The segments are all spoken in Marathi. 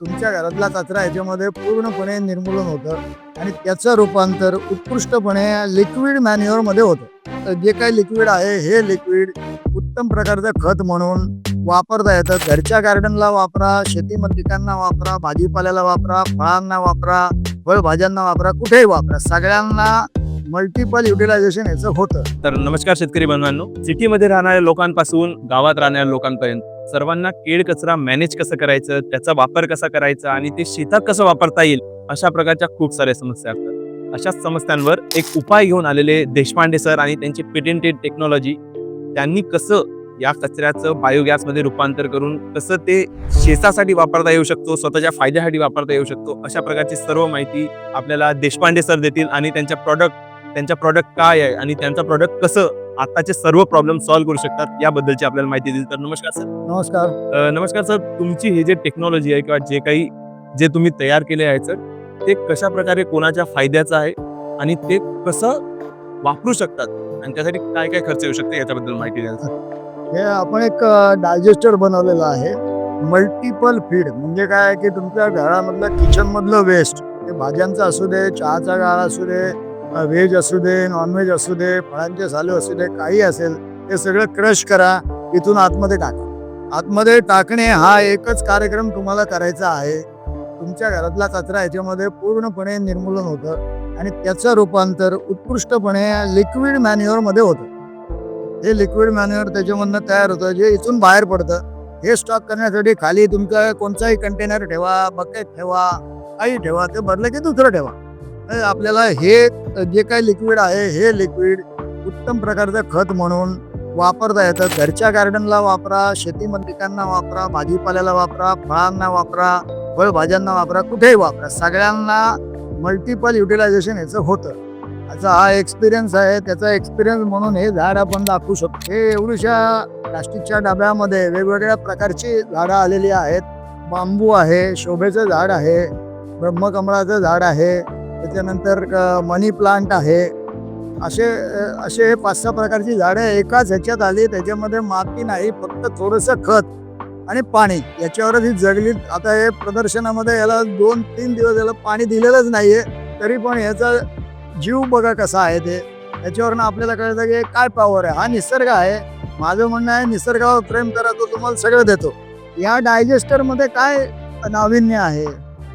तुमच्या घरातला कचरा याच्यामध्ये पूर्णपणे निर्मूलन होतं आणि त्याचं रूपांतर उत्कृष्टपणे लिक्विड मॅन्युअरमध्ये होतं. तर जे काही लिक्विड आहे हे लिक्विड उत्तम प्रकारचं खत म्हणून वापरता येतं. घरच्या गार्डनला वापरा शेतीमध्ये पिकांना वापरा भाजीपाल्याला वापरा फळांना वापरा फळभाज्यांना वापरा कुठेही वापरा. सगळ्यांना मल्टिपल युटिलायझेशन याचं होतं. तर नमस्कार शेतकरी बांधवांनो सिटीमध्ये राहणाऱ्या लोकांपासून गावात राहणाऱ्या लोकांपर्यंत सर्वांना केळ कचरा मॅनेज कसं करायचं त्याचा वापर कसा करायचा आणि ते शेतात कसं वापरता येईल अशा प्रकारच्या खूप साऱ्या समस्या असतात. अशाच समस्यांवर एक उपाय घेऊन आलेले देशपांडे सर आणि त्यांची पेटेंटेड टेक्नॉलॉजी त्यांनी कसं या कचऱ्याचं बायोगॅसमध्ये रूपांतर करून कसं ते शेतासाठी वापरता येऊ शकतो स्वतःच्या फायद्यासाठी वापरता येऊ शकतो अशा प्रकारची सर्व माहिती आपल्याला देशपांडे सर देतील आणि त्यांच्या प्रॉडक्ट त्यांच्या प्रॉडक्ट काय आहे आणि त्यांचं प्रॉडक्ट कसं आताचे सर्व प्रॉब्लेम सॉल्व्ह करू शकतात. याबद्दलची आपल्याला माहिती दिली. तर नमस्कार सर नमस्कार. अ, नमस्कार सर तुमची ही जे टेक्नॉलॉजी आहे किंवा जे काही जे तुम्ही तयार केले आहे सर ते कशा प्रकारे कोणाच्या फायद्याचं आहे आणि ते कसं वापरू शकतात आणि त्यासाठी काय काय खर्च येऊ शकते याच्याबद्दल माहिती द्याल सर हे आपण एक डायजेस्टर बनवलेलं आहे. मल्टिपल फीड म्हणजे काय आहे की तुमच्या घरामधलं किचन मधलं वेस्ट ते भाज्यांचं असू दे चहाचा गाळा असू दे व्हेज असू दे नॉनव्हेज असू दे फळांचे साले असू दे काही असेल ते सगळं क्रश करा इथून आतमध्ये टाका. आतमध्ये टाकणे हा एकच कार्यक्रम तुम्हाला करायचा आहे. तुमच्या घरातला कचरा याच्यामध्ये पूर्णपणे निर्मूलन होतं आणि त्याचं रूपांतर उत्कृष्टपणे लिक्विड मॅन्युअरमध्ये होतं. हे लिक्विड मॅन्युअर त्याच्यामधनं तयार होतं जे इथून बाहेर पडतं. हे स्टॉक करण्यासाठी खाली तुमचा कोणताही कंटेनर ठेवा बकेट ठेवा काही ठेवा ते भरलं की दुसरं ठेवा. आपल्याला हे जे काही लिक्विड आहे हे लिक्विड उत्तम प्रकारचं खत म्हणून वापरता येतं. घरच्या गार्डनला वापरा शेतीमध्ये पिकांना वापरा भाजीपाल्याला वापरा फळांना वापरा फळभाज्यांना वापरा कुठेही वापरा. सगळ्यांना मल्टिपल युटिलायझेशन याचं होतं. त्याचा हा एक्सपिरियन्स आहे. त्याचा एक्सपिरियन्स म्हणून हे झाड आपण दाखवू शकतो. हे एवढ्याशा प्लास्टिकच्या डब्यामध्ये वेगवेगळ्या प्रकारची झाडं आलेली आहेत. बांबू आहे शोभेचं झाड आहे ब्रह्मकमळाचं झाड आहे. त्याच्यानंतर मनी प्लांट आहे. असे असे असे पाच सहा प्रकारची झाडं एकाच ह्याच्यात आली त्याच्यामध्ये माती नाही फक्त थोडंसं खत आणि पाणी. याच्यावरच ही जगली. आता हे प्रदर्शनामध्ये याला दोन तीन दिवस याला पाणी दिलेलंच नाही आहे तरी पण याचा जीव बघा कसा आहे ते. याच्यावरनं आपल्याला कळतं की काय पॉवर आहे. हा निसर्ग आहे. माझं म्हणणं आहे निसर्गावर प्रेम करा तो तुम्हाला सगळं देतो. या डायजेस्टरमध्ये काय नाविन्य आहे?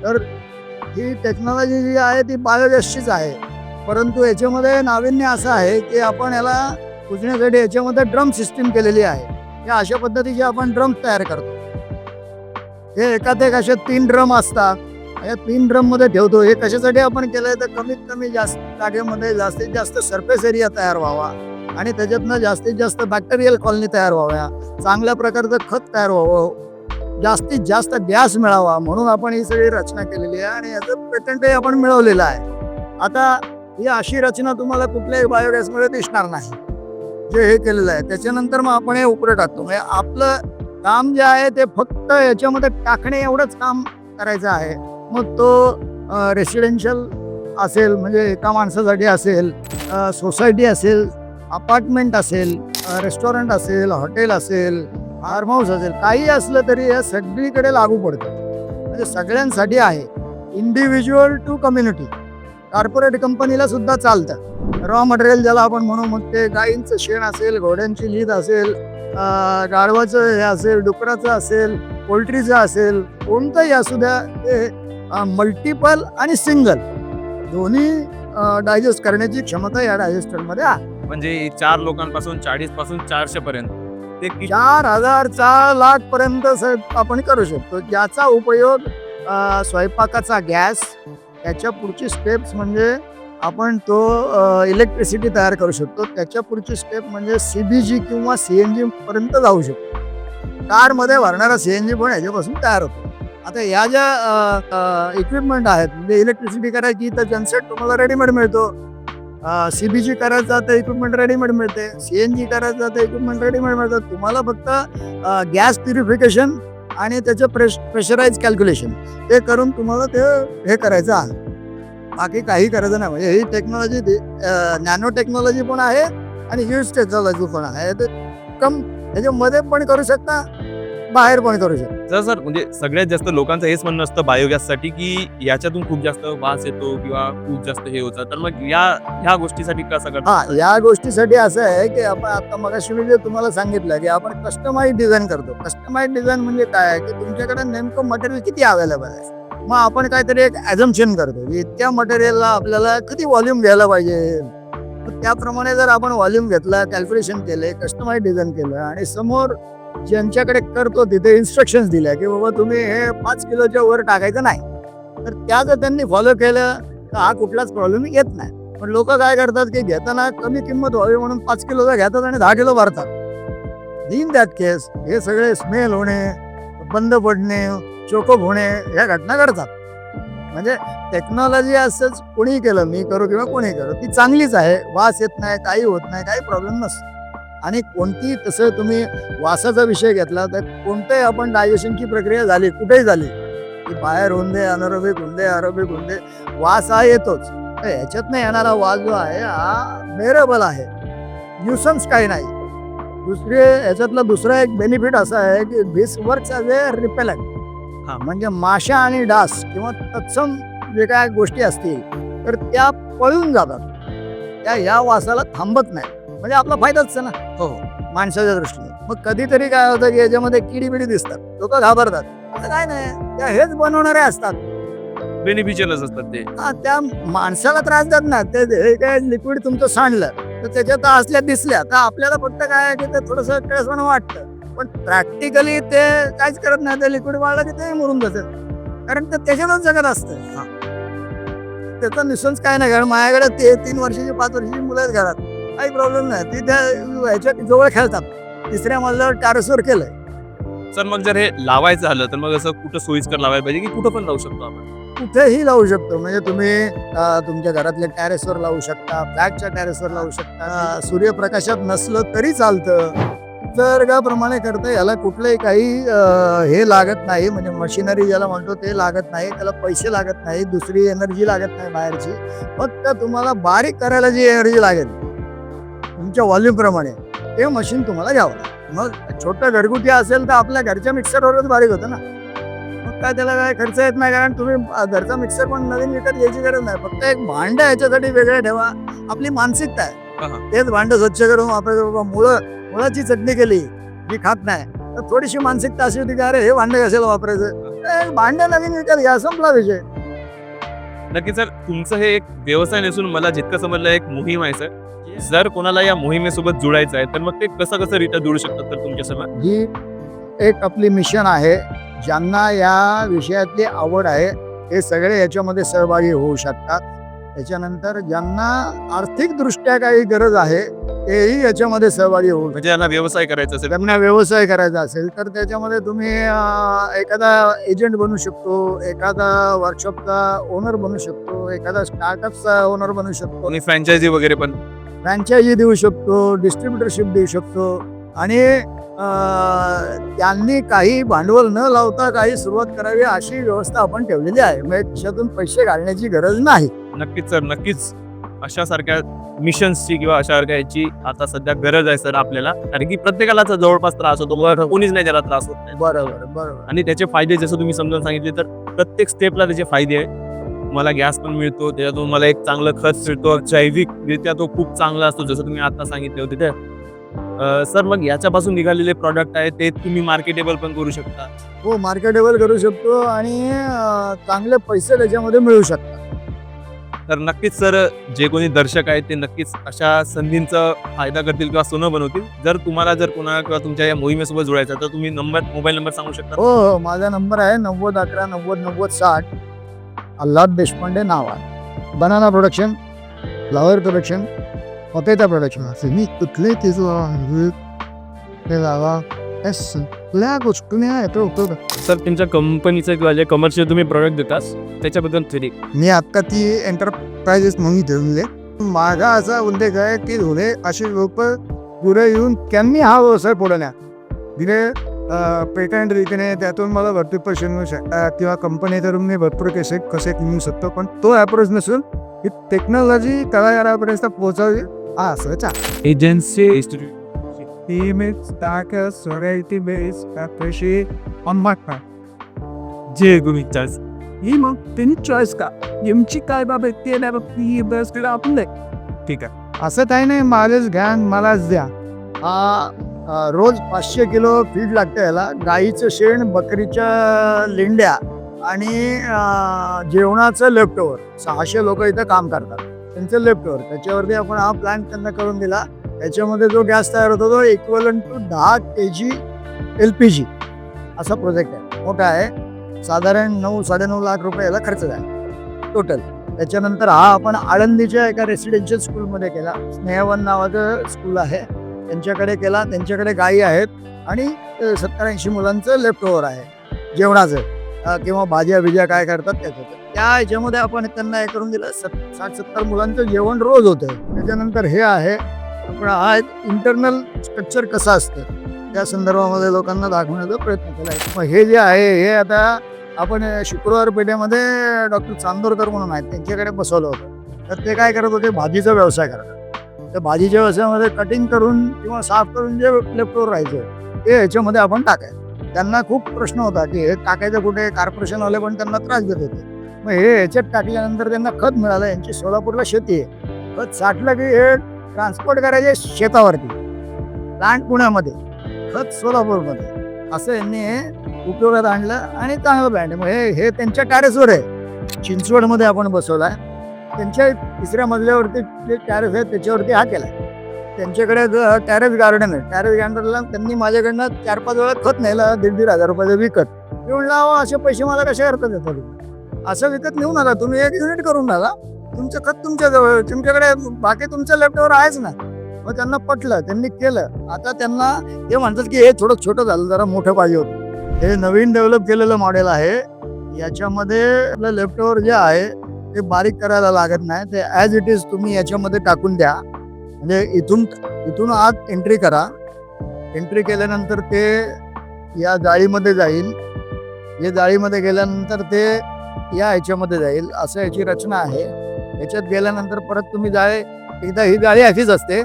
तर ही टेक्नॉलॉजी जी आहे ती बायोगॅसचीच आहे. परंतु याच्यामध्ये नाविन्य असं आहे की आपण याला पुजण्यासाठी याच्यामध्ये ड्रम सिस्टीम केलेली आहे. या अशा पद्धतीचे आपण ड्रम तयार करतो. हे एकात एक असे तीन ड्रम असतात. या तीन ड्रममध्ये ठेवतो. हे कशासाठी आपण केलं आहे तर कमीत कमी जास्त जागेमध्ये जास्तीत जास्त सरफेस एरिया तयार व्हावा. आणि त्याच्यातनं जास्तीत जास्त बॅक्टेरियल कॉलनी तयार व्हाव्या. चांगल्या प्रकारचं खत तयार व्हावं. जास्तीत जास्त गॅस मिळावा म्हणून आपण ही सगळी रचना केलेली आहे आणि याचं पेटंटही आपण मिळवलेलं आहे. आता ही अशी रचना तुम्हाला कुठल्याही बायोगॅसमध्ये दिसणार नाही. जे हे केलेलं आहे त्याच्यानंतर मग आपण हे उपरे टाकतो. म्हणजे आपलं काम जे आहे ते फक्त याच्यामध्ये टाकणे एवढंच काम करायचं आहे. मग तो रेसिडेन्शियल असेल म्हणजे एका माणसासाठी असेल सोसायटी असेल अपार्टमेंट असेल रेस्टॉरंट असेल हॉटेल असेल फार्म हाऊस असेल काही असलं तरी हे सगळीकडे लागू पडतं. म्हणजे सगळ्यांसाठी आहे. इंडिव्हिज्युअल टू कम्युनिटी कॉर्पोरेट कंपनीला सुद्धा चालतं. रॉ मटेरियल ज्याला आपण म्हणू मग ते गायींचं शेण असेल घोड्यांची लीद असेल गाढवाचं हे असेल डुकराचं असेल पोल्ट्रीचं असेल कोणतंही असू द्या ते मल्टिपल आणि सिंगल दोन्ही डायजेस्ट करण्याची क्षमता या डायजेस्टरमध्ये आहे. म्हणजे चार लोकांपासून चाळीसपासून चारशे पर्यंत ते चार हजार चार लाख पर्यंत आपण करू शकतो. ज्याचा उपयोग स्वयंपाकाचा गॅस त्याच्या पुढची स्टेप्स म्हणजे आपण तो इलेक्ट्रिसिटी तयार करू शकतो. त्याच्या पुढची स्टेप म्हणजे सी बी जी किंवा सी एन जी पर्यंत जाऊ शकतो. कारमध्ये भरणारा सी एन जी पण याच्यापासून तयार होतो. आता या ज्या इक्विपमेंट आहेत म्हणजे इलेक्ट्रिसिटी करायची तर जनसेट तुम्हाला रेडीमेड मिळतो. C B G equipment readymade मिळते. सी एन जी करायचं तर इक्विपमेंट रेडीमेड मिळतं. तुम्हाला फक्त गॅस प्युरिफिकेशन आणि त्याचं प्रेश प्रेशराईज कॅल्क्युलेशन ते करून तुम्हाला ते हे करायचं आहे. बाकी काही करायचं नाही. म्हणजे ही टेक्नॉलॉजी नॅनो टेक्नॉलॉजी पण आहे आणि ह्यूज टेक्नॉलॉजी पण आहे. ते कम ह्याच्यामध्ये पण करू शकता. बाहेर पण करू शकतो. जर सर म्हणजे सगळ्यात जास्त लोकांचं हेच म्हणणं असतं बायोगॅससाठी की याच्यातून खूप जास्त वास येतो किंवा खूप जास्त हे होतं. तर मग या ह्या गोष्टीसाठी कसं करतो? हा या गोष्टीसाठी असं आहे की आपण आता मगाशी मी जे तुम्हाला सांगितलं की आपण कस्टमाइज डिझाईन करतो. कस्टमाइज डिझाईन म्हणजे काय आहे की तुमच्याकडे नेमकं मटेरियल किती अवेलेबल आहे? मग आपण काहीतरी एक ॲझम्पशन करतो की इतक्या मटेरियलला आपल्याला किती व्हॉल्यूम घ्यायला पाहिजे? त्याप्रमाणे जर आपण व्हॉल्यूम घेतला कॅल्क्युलेशन केले कस्टमाइज डिझाईन केलं आणि समोर ज्यांच्याकडे करतो तिथे इन्स्ट्रक्शन्स दिल्या की बाबा तुम्ही हे पाच किलोच्या वर टाकायचं नाही. तर त्या जर त्यांनी फॉलो केलं तर हा कुठलाच प्रॉब्लेम येत नाही. पण लोक काय करतात की घेताना कमी किंमत व्हावी म्हणून पाच किलोचा घेतात आणि दहा किलो भरतात. इन दॅट केस हे सगळे स्मेल होणे बंद पडणे चोकोप होणे ह्या घटना घडतात. म्हणजे टेक्नॉलॉजी असंच कोणी केलं मी करू किंवा कोणी करू ती चांगलीच आहे. वास येत नाही काही होत नाही काही प्रॉब्लेम नसतो. आणि कोणती तसं तुम्ही वासाचा विषय घेतला तर कोणत्याही आपण डायजेशनची प्रक्रिया झाली कुठेही झाली की बाहेर होऊन दे अनारोबिक होऊन दे अरोबिक होऊन दे वास हा येतोच. तर ह्याच्यातनं येणारा वास जो आहे हा बेरेबल आहे. न्यूसन्स काही नाही. दुसरे ह्याच्यातला दुसरा एक बेनिफिट असा आहे की this works as a repellent हा. म्हणजे माशा आणि डास किंवा तत्सम जे काय गोष्टी असतील तर त्या पळून जातात. त्या या वासाला थांबत नाही म्हणजे आपला फायदाच आहे ना. हो माणसाच्या दृष्टीने. मग कधीतरी काय होतं की याच्यामध्ये किडी बिडी दिसतात. लोक घाबरतात. असं काय नाही. त्या हेच बनवणारे असतात. बेनिफिशियलच असतात ते. हा, त्या माणसाला त्रास देत ना ते हे काय लिक्विड तुमचं सांडलं. तर त्याच्यात असल्या दिसल्या. तर आपल्याला फक्त काय आहे की ते थोडस कळसपणा वाटतं. पण प्रॅक्टिकली ते काहीच करत नाही. ते लिक्विड वाढलं की ते मरून जातं. कारण ते त्याच्यातच जगत असतं. त्याचा निसंस काय नाही. कारण माझ्याकडे ते तीन वर्षाची पाच वर्षाची मुलं आहेत घरात. काही प्रॉब्लेम नाही. ती त्या ह्याच्या जवळ खेळतात. तिसऱ्या मजल्यावर टॅरेसवर केलंय. सर मग जर हे लावायचं झालं तर मग असं कुठं सोयीस्कर लावायला पाहिजे की कुठं पण लावू शकतो आपण? कुठेही लावू शकतो. म्हणजे तुम्ही तुमच्या घरातल्या टॅरेसवर लावू शकता फ्लॅटच्या टॅरेसवर लावू शकता. सूर्यप्रकाशात नसलं तरी चालतं. निसर्गाप्रमाणे करता याला कुठलंही काही हे लागत नाही. म्हणजे मशिनरी ज्याला म्हणतो ते लागत नाही. त्याला पैसे लागत नाही. दुसरी एनर्जी लागत नाही बाहेरची. फक्त तुम्हाला बारीक करायला जी एनर्जी लागेल तुमच्या व्हॉल्यूम प्रमाणे. ते मशीन तुम्हाला घ्यावं मग छोटं घरगुती असेल तर आपल्या घरच्या मिक्सरवरच बारीक होतं ना. मग काय त्याला काय खर्च येत नाही कारण तुम्ही घरचा मिक्सर पण नवीन विकत घ्यायची गरज नाही. फक्त एक भांड याच्यासाठी वेगळं ठेवा. आपली मानसिकता. आहे. तेच भांड स्वच्छ करून वापरायचं बाबा मुळं मुळाची चटणी केली मी खात नाही. तर थोडीशी मानसिकता अशी होती की अरे हे भांड कशाला वापरायचं? भांड नवीन विकत घ्या संपला विषय. नक्की सर. तुमचं हे एक व्यवसाय नसून मला जितकं समजलं एक मोहीम आहे सर. जर कोणाला या मोहिमेसोबत जुळायचं आहे तर मग ते कसं कसं रित्या जुळू शकतात तर तुमच्यासोबत ही एक आपली मिशन आहे. ज्यांना या विषयातली आवड आहे हे सगळे याच्यामध्ये सहभागी होऊ शकतात. त्याच्यानंतर ज्यांना आर्थिकदृष्ट्या काही गरज आहे तेही याच्यामध्ये सहभागी होऊ म्हणजे यांना व्यवसाय करायचा असेल? त्यांना व्यवसाय करायचा असेल तर त्याच्यामध्ये तुम्ही एखादा एजंट बनू शकतो एखादा वर्कशॉपचा ओनर बनू शकतो एखादा स्टार्टअपचा ओनर बनू शकतो. कोणी फ्रँचायझी वगैरे पण? फ्रँचायझी देऊ शकतो डिस्ट्रीब्युटरशिप देऊ शकतो. आणि त्यांनी काही भांडवल न लावता काही सुरुवात करावी अशी व्यवस्था आपण ठेवलेली आहे. म्हणजे त्याच्यातून पैसे घालण्याची गरज नाही. नक्कीच सर नक्कीच. अशा सारख्या मिशन्सची किंवा अशा याची आता सध्या गरज आहे सर आपल्याला. कारण की प्रत्येकाला तर जवळपास त्रास होतो कोणीच नाही त्याला त्रास होत नाही. बरोबर बरोबर. आणि त्याचे फायदे जसं तुम्ही समजावून सांगितले तर प्रत्येक स्टेपला त्याचे फायदे आहे मला गॅस पण मिळतो त्याच्यातून मला एक चांगलं खत मिळतो जैविकरित्या तो खूप चांगला असतो जसं तुम्ही आता सांगितले होते ते. अं, सर मग याच्यापासून निघालेले प्रॉडक्ट आहे ते तुम्ही मार्केटेबल पण करू शकता. हो मार्केटेबल करू शकतो आणि चांगले पैसे त्याच्यामध्ये मिळू शकतात. तर नक्कीच सर जे कोणी दर्शक आहेत ते नक्कीच अशा संधींचा फायदा करतील किंवा सोनं बनवतील. जर तुम्हाला जर कोणा किंवा तुमच्या या मोहिमेसोबत जुळायचं तर तुम्ही नंबर मोबाईल नंबर सांगू शकता? हो हो माझा नंबर आहे नव्वद अकरा नव्वद नव्वद साठ अल्लाद देशपांडे नाव आहे. बनाना प्रोडक्शन फ्लावर प्रोडक्शन पपेता प्रोडक्शन मी कुठले तिचं ते लावा या सगळ्या गोष्टी येतो सर तुमच्या कंपनीचं किंवा जे कमर्शियल तुम्ही प्रोडक्ट देतात त्याच्याबद्दल थोडी मी आता ती एंटरप्राइजेस म्हणून ठेवले माझा असा उल्लेख आहे की धुळे असे लोक पुढे येऊन त्यांनी हा व्यवसाय पुढे दिले पेटंट विकणे त्यातून मला भरपूर पैसे मिळू शकतात किंवा कंपनीकडून मी भरपूर कसे कसे मिळू शकतो पण तो अप्रोच नसून ही टेक्नॉलॉजी कलाकारापर्यंत पोहोचावी. हा आहे. Agency DMX, Darkest, Variety Base, Kapeshi, on my part. जे गुरुचाच ही मग त्यांनी चॉईस का एमची काय बाबा ते नाही बाबा ती बस आपण ठीक आहे असं काही नाही मालेच घ्या मलाच द्या हा रोज पाचशे किलो फीड लागतं याला गाईचं शेण बकरीच्या लेंड्या आणि जेवणाचं लेफ्ट सहाशे लोक इथं काम करतात त्यांचं लेफ्ट त्याच्यावरती आपण हा प्लॅन त्यांना करून दिला त्याच्यामध्ये जो गॅस तयार होतो तो इक्वलन टू दहा के जी एल पी जी असा प्रोजेक्ट आहे. मोठा आहे. साधारण नऊ साडेनऊ लाख रुपये याला खर्च झाला. टोटल त्याच्यानंतर हा आपण आळंदीच्या एका रेसिडेन्शियल स्कूलमध्ये केला. स्नेहवन नावाचं स्कूल आहे. त्यांच्याकडे केला. त्यांच्याकडे गायी आहेत. आणि सत्तर ऐंशी मुलांचं लेफ्ट ओव्हर आहे. जेवणाचं. किंवा भाज्या बिज्या काय करतात त्याचं. त्या ह्याच्यामध्ये आपण त्यांना हे करून दिलं. सत साठ सत्तर मुलांचं जेवण रोज होतं. त्याच्यानंतर हे आहे. पण आज इंटरनल स्ट्रक्चर कसं असतं? त्या संदर्भामध्ये लोकांना दाखवण्याचा प्रयत्न केला आहे. मग हे जे आहे हे आता आपण शुक्रवार पेठेमध्ये डॉक्टर चांदोरकर म्हणून आहेत त्यांच्याकडे बसवलं होतं. तर ते काय करत होते? भाजीचा व्यवसाय करतात त्या भाजीच्या व्यवसायामध्ये कटिंग करून किंवा साफ करून जे लेफ्टवर राहायचं ते ह्याच्यामध्ये आपण टाकायचं. त्यांना खूप प्रश्न होता की हे टाकायचं कुठे? कॉर्पोरेशनवाले पण त्यांना त्रास देत होते. मग हे ह्याच्यात टाकल्यानंतर त्यांना खत मिळालं. यांची सोलापूरला शेती आहे. खत साठलं की हे ट्रान्सपोर्ट करायचे शेतावरती. प्लांट पुण्यामध्ये खत सोलापूरमध्ये. असं यांनी उपयोगात आणलं आणि चांगलं ब्रँड मग हे हे त्यांच्या टॅरेसवर आहे. चिंचवडमध्ये आपण बसवला आहे त्यांच्या तिसऱ्या मजल्यावरती जे टॅरेस आहे त्याच्यावरती हा केला त्यांच्याकडे टॅरेस गार्डन आहे टॅरेस गार्डनला त्यांनी माझ्याकडनं चार पाच वेळा खत नेलं दीड दीड हजार रुपयाचं विकत. मी म्हणलं असे पैसे मला कशा करता देतात असं विकत नेऊन आला तुम्ही एक युनिट करून आला तुमचं खत तुमच्याजवळ तुमच्याकडे बाकी तुमच्या लॅपटॉपवर आहेच ना. मग त्यांना पटलं त्यांनी केलं. आता त्यांना ते म्हणतात की हे थोडं छोटं झालं जरा मोठं पाहिजे होतं. हे नवीन डेव्हलप केलेलं मॉडेल आहे. याच्यामध्ये आपलं लेफ्टवर जे आहे ते बारीक करायला लागत नाही. ते ॲज इट इज तुम्ही याच्यामध्ये टाकून द्या. म्हणजे इथून इथून आत एंट्री करा. एंट्री केल्यानंतर ते या जाळीमध्ये जाईल. या जाळीमध्ये गेल्यानंतर ते या ह्याच्यामध्ये जाईल. असं याची रचना आहे. याच्यात गेल्यानंतर परत तुम्ही जाळे एकदा ही गाडी अशीच असते.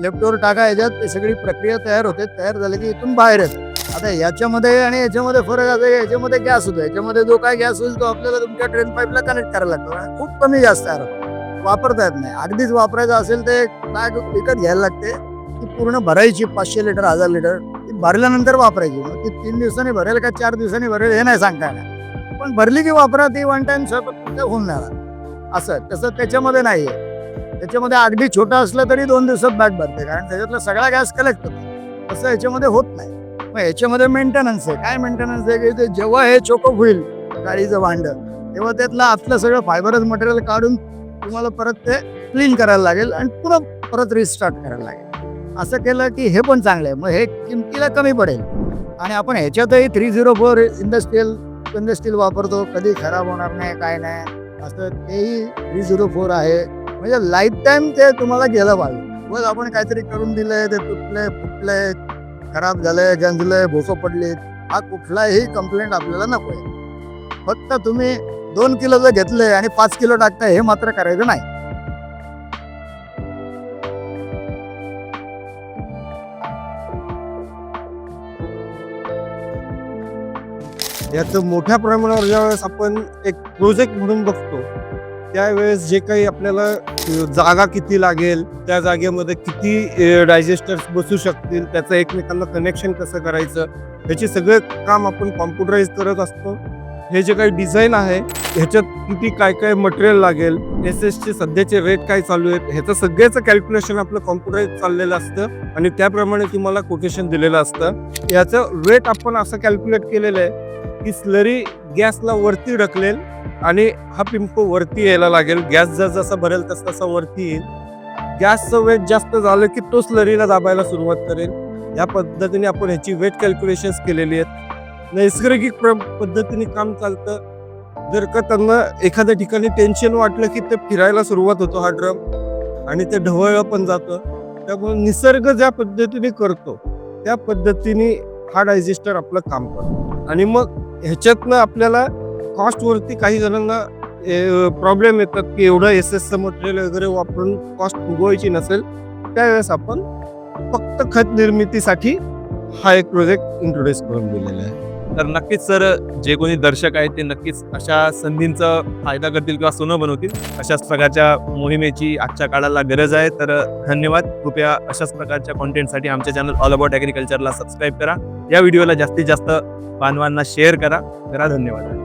लेफ्टवर टाका याच्यात ते सगळी प्रक्रिया तयार होते. तयार झाली की इथून बाहेर येते. आता याच्यामध्ये आणि याच्यामध्ये फरक असा याच्यामध्ये गॅस होतो याच्यामध्ये जो काय गॅस होईल तो आपल्याला तुमच्या ट्रेन पाईपला कनेक्ट करायला लागतो. खूप कमी गॅस तयार होतो वापरता येत नाही. अगदीच वापरायचं असेल ते काय विकत घ्यायला लागते. ती पूर्ण भरायची पाचशे लिटर हजार लिटर ती भरल्यानंतर वापरायची. मग ती तीन दिवसांनी भरेल का चार दिवसांनी भरेल हे नाही सांगता येणार. पण भरली की वापरा ती वन टाइम स्वयंपाक होऊन जाणार. असं तसं त्याच्यामध्ये नाही आहे त्याच्यामध्ये अगदी छोटं असलं तरी दोन दिवसात बॅग भरते कारण त्याच्यातला सगळा गॅस कलेक्ट होतो. तसं याच्यामध्ये होत नाही. मग याच्यामध्ये मेंटेनन्स आहे. काय मेंटेनन्स आहे की ते जेव्हा हे चोकअप होईल गाडीचं भांडं तेव्हा त्यातलं आतलं सगळं फायबरच मटेरियल काढून तुम्हाला परत ते क्लीन करायला लागेल आणि पुन्हा परत रिस्टार्ट करायला लागेल. असं केलं की हे पण चांगलं आहे. मग हे किमतीला कमी पडेल. आणि आपण ह्याच्यातही three zero four industrial industrial वापरतो कधी खराब होणार नाही काय नाही. असं तेही थ्री झिरो फोर आहे. म्हणजे लाईफ टाईम ते तुम्हाला गेलं पाहिजे. बस आपण काहीतरी करून दिलंय ते तुटले फुटले खराब झालंय गंजलंय भोसं पडले हा कुठलाही कंप्लेंट आपल्याला नको आहे फक्त तुम्ही दोन किलोचं घेतले आणि पाच किलो टाकताय हे मात्र करायचं नाही. याचं मोठ्या प्रमाणावर ज्यावेळेस आपण एक प्रोजेक्ट म्हणून बघतो त्यावेळेस जे काही आपल्याला जागा किती लागेल त्या जागेमध्ये किती डायजेस्टर्स बसू शकतील त्याचं एकमेकांना कनेक्शन कसं करायचं ह्याचे सगळे काम आपण कॉम्प्युटराईज करत असतो. हे जे काही डिझाईन आहे ह्याच्यात किती काय काय मटेरियल लागेल एस एसचे सध्याचे रेट काय चालू आहेत ह्याचं सगळ्याचं कॅल्क्युलेशन आपलं कॉम्प्युटराईज चाललेलं असतं आणि त्याप्रमाणे तुम्हाला कोटेशन दिलेलं असतं. याचं रेट आपण असं कॅल्क्युलेट केलेलं आहे की स्लरी गॅसला वरती ढकलेल आणि हा पिंप वरती यायला लागेल. गॅस जर जसा भरेल तस तसा वरती येईल. गॅसचं वेट जास्त झालं की तो स्लरीला दाबायला सुरुवात करेल. या पद्धतीने आपण ह्याची वेट कॅल्क्युलेशन्स केलेली आहेत. नैसर्गिक प्र- पद्धतीने काम चालतं. जर का त्यांना एखाद्या ठिकाणी टेन्शन वाटलं की ते फिरायला सुरुवात होतो हा ड्रम आणि ते ढवळलं पण जातं. त्यामुळे निसर्ग ज्या पद्धतीने करतो त्या पद्धतीने हा डायजेस्टर आपलं काम करतो. आणि मग ह्याच्यातनं आपल्याला कॉस्टवरती काही जणांना प्रॉब्लेम येतात की एवढं एस एसचं मटेरियल वगैरे वापरून कॉस्ट फुगवायची नसेल त्यावेळेस आपण फक्त खत निर्मितीसाठी हा एक प्रोजेक्ट इंट्रोड्यूस करून दिलेला आहे. तर नक्कीच सर जे कोणी दर्शक आहेत ते नक्कीच अशा संधींचा फायदा करतील किंवा सोनं बनवतील अशाच प्रकारच्या मोहिमेची आजच्या काळाला गरज आहे. तर धन्यवाद. कृपया अशाच प्रकारच्या कॉन्टेंटसाठी आमच्या चॅनल ऑल अबाउट ॲग्रिकल्चरला सबस्क्राईब करा. या व्हिडिओला जास्तीत जास्त बांधवांना शेअर करा. करा धन्यवाद.